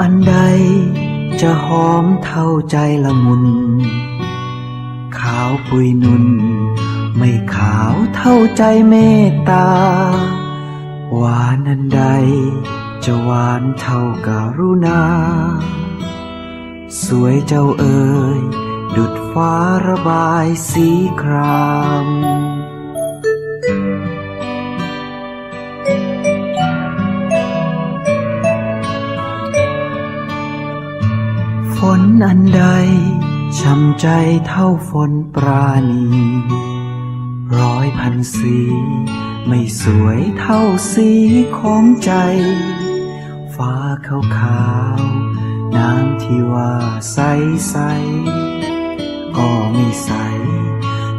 อันใด จะหอมเท่าใจละมุน ขาวปุยนุน ไม่ขาวเท่าใจเมตตา หวานอันใด จะหวานเท่าการุณา สวยเจ้าเอ๋ยดุดฟ้าระบายสีคราม นอันใดช้ำใจเท่าฝนปราณี ร้อยพันสี ไม่สวยเท่าสีของใจ ฟ้าขาวขาวๆน้ำที่ว่าใสใสๆก็ไม่ใส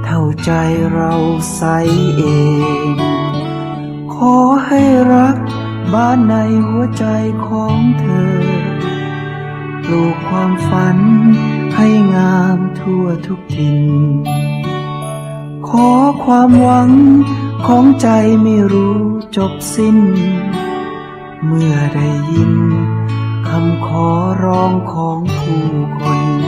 เท่าใจเราใสเอง ขอให้รักบ้านในหัวใจของเธอ ลูกความฝันให้งามทั่วทุกทิน ขอความหวังของใจไม่รู้จบสิ้น เมื่อได้ยินคำขอร้องของผู้คน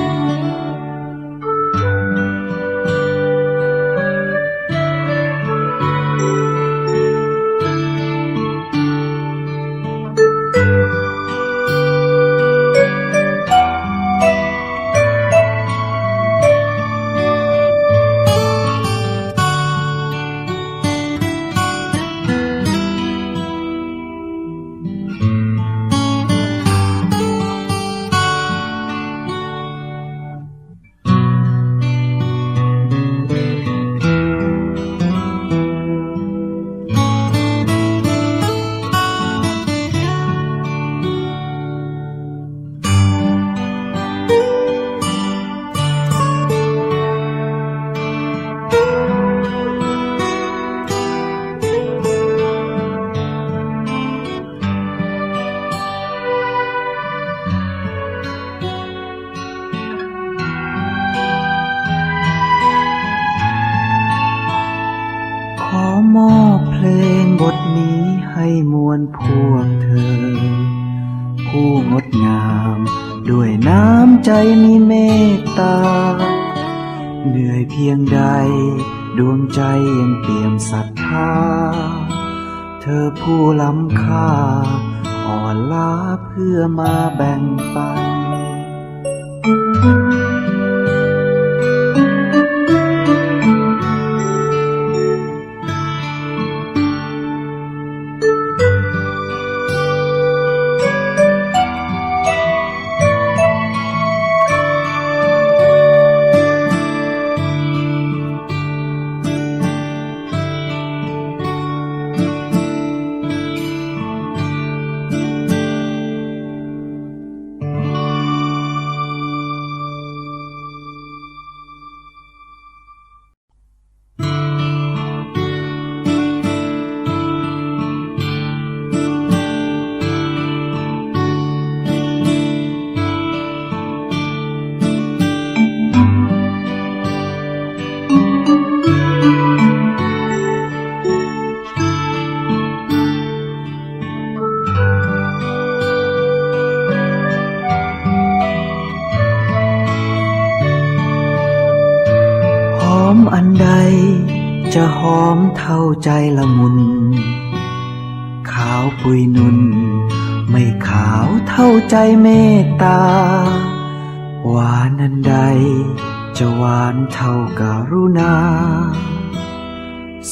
มอบเพลงบทนี้ให้มวลพวกเธอ ผู้งดงาม ด้วยน้ำใจมีเมตตา เหนื่อยเพียงใด ดวงใจยังเปี่ยมศรัทธา เธอผู้ล้ำค่า อ่อนล้าเพื่อมาแบ่งปันหอ อันใด จะหอมเท่าใจละมุน ขาวปุยนุน ไม่ขาวเท่าใจเมตตา หวานอันใด จะหวานเท่าการุณา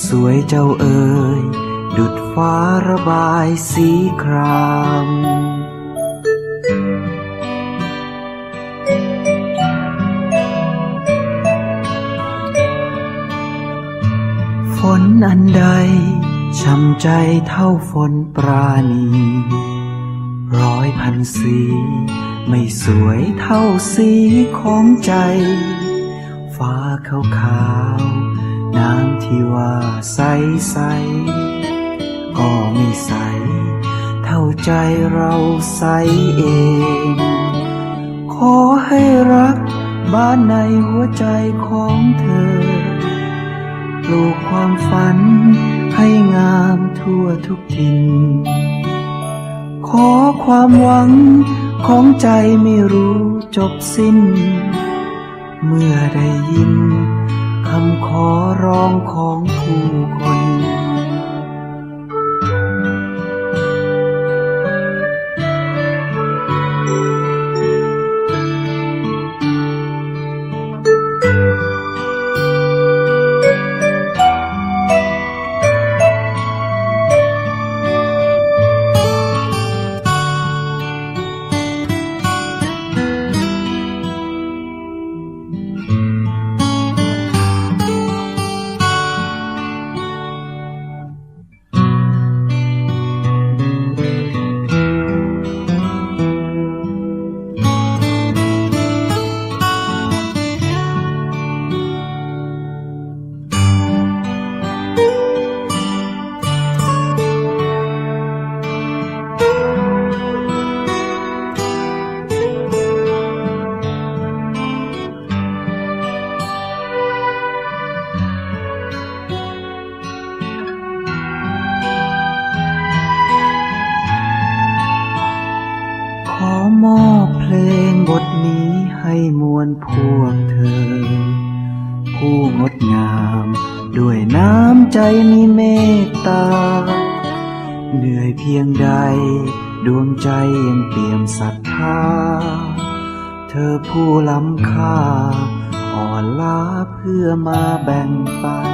สวยเจ้าเอ๋ยดุดฟ้าระบายสีคราม อันใดช้ำใจเท่าฝนปราณีร้อยพันสี ไม่สวยเท่าสีของใจ ฟ้าขาวขาวๆน้ำที่ว่าใสใสๆก็ไม่ใส เท่าใจเราใสเอง ขอให้รักบ้านในหัวใจของเธอ ปลูกความฝัน ให้งามทั่วทุกทิน ขอความหวังของใจไม่รู้จบสิ้น เมื่อได้ยินคำขอร้องของผู้คน ทนี้ให้มวลพวกเธอ ผู้งดงาม ด้วยน้ำใจมีเมตตา เหนื่อยเพียงใด ดวงใจยังเปี่ยมศรัทธา เธอผู้ล้ำค่า อ่อนล้าเพื่อมาแบ่งปัน